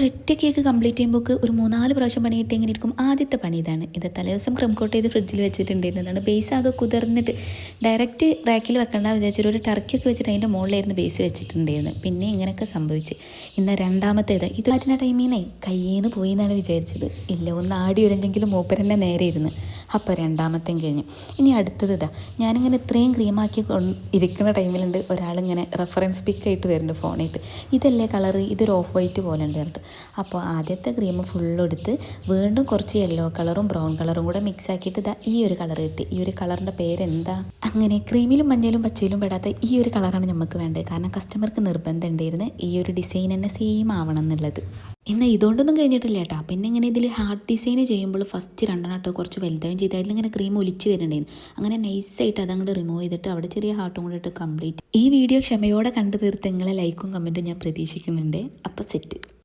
ഒരൊറ്റ cake complete ചെയ്യുമ്പോൾ ഒരു മൂന്നാൽ പ്രാവശ്യം പണി കിട്ടി എങ്ങനെ ഇരിക്കും ആദ്യത്തെ പണി ഇതാണ്. ഇത് തലേദിവസം ക്രം കോട്ട് ചെയ്ത് ഫ്രിഡ്ജിൽ വെച്ചിട്ടുണ്ടായിരുന്നതാണ്. ബേസ് ആകെ കുതിർന്നിട്ട് ഡയറക്റ്റ് റാക്കിൽ വെക്കണ്ട വിചാരിച്ചൊരു ഒരു ടർക്കിയൊക്കെ വെച്ചിട്ട് അതിന്റെ മുകളിലായിരുന്നു ബേസ് വെച്ചിട്ടുണ്ടായിരുന്നത്. പിന്നെ ഇങ്ങനെയൊക്കെ സംഭവിച്ച്. ഇന്ന് രണ്ടാമത്തേത് ഇത്. മാറ്റുന്ന ടൈമിൽ നിന്നേ കയ്യിൽ നിന്ന് പോയി എന്നാണ് വിചാരിച്ചത്. ഇല്ല ഒന്ന് ആടി ഉരഞ്ഞെങ്കിലും മൂപ്പരന്നെ നേരെ ഇരുന്ന് അപ്പോൾ രണ്ടാമത്തെയും കഴിഞ്ഞു. ഇനി അടുത്തത് ഇതാ. ഞാനിങ്ങനെ ഇത്രയും ക്രീമാക്കി ഇരിക്കുന്ന ടൈമിലുണ്ട് ഒരാളിങ്ങനെ റെഫറൻസ് പിക്ക് ആയിട്ട് വരുന്നുണ്ട് ഫോണായിട്ട് ഇതല്ലേ കളർ ഇതൊരു ഓഫ് വൈറ്റ് പോലെ ഉണ്ട് കേട്ടോ അപ്പോൾ ആദ്യത്തെ ക്രീം ഫുൾ എടുത്ത് വീണ്ടും കുറച്ച് യെല്ലോ കളറും ബ്രൗൺ കളറും കൂടെ മിക്സ് ആക്കിയിട്ട് ഇതാ ഈ ഒരു കളർ കിട്ടി. ഈ ഒരു കളറിന്റെ പേരെന്താ? അങ്ങനെ ക്രീമിലും മഞ്ഞയിലും പച്ചയിലും പെടാത്ത ഈ ഒരു കളറാണ് നമുക്ക് വേണ്ടത്. കാരണം കസ്റ്റമർക്ക് നിർബന്ധം ഉണ്ടായിരുന്നു ഈ ഒരു ഡിസൈൻ തന്നെ സെയിം ആവണം എന്നുള്ളത്. എന്നാൽ ഇതുകൊണ്ടൊന്നും കഴിഞ്ഞിട്ടില്ല കേട്ടോ പിന്നെ ഇങ്ങനെ ഇതിൽ ഹാർട്ട് ഡിസൈൻ ചെയ്യുമ്പോൾ ഫസ്റ്റ് രണ്ടെണ്ണട്ടോ കുറച്ച് വലുതായും ചെയ്ത് അതിലിങ്ങനെ ക്രീം ഒലിച്ച് വരുന്നുണ്ടായിരുന്നു. അങ്ങനെ നൈസായിട്ട് അതങ്ങോട്ട് റിമൂവ് ചെയ്തിട്ട് അവിടെ ചെറിയ ഹാർട്ടും കൂടെ ഇട്ട് കംപ്ലീറ്റ് ഈ വീഡിയോ ക്ഷമയോടെ കണ്ടു തീർത്ത് നിങ്ങളെ ലൈക്കും കമന്റും ഞാൻ പ്രതീക്ഷിക്കുന്നുണ്ട്. അപ്പോൾ സെറ്റ്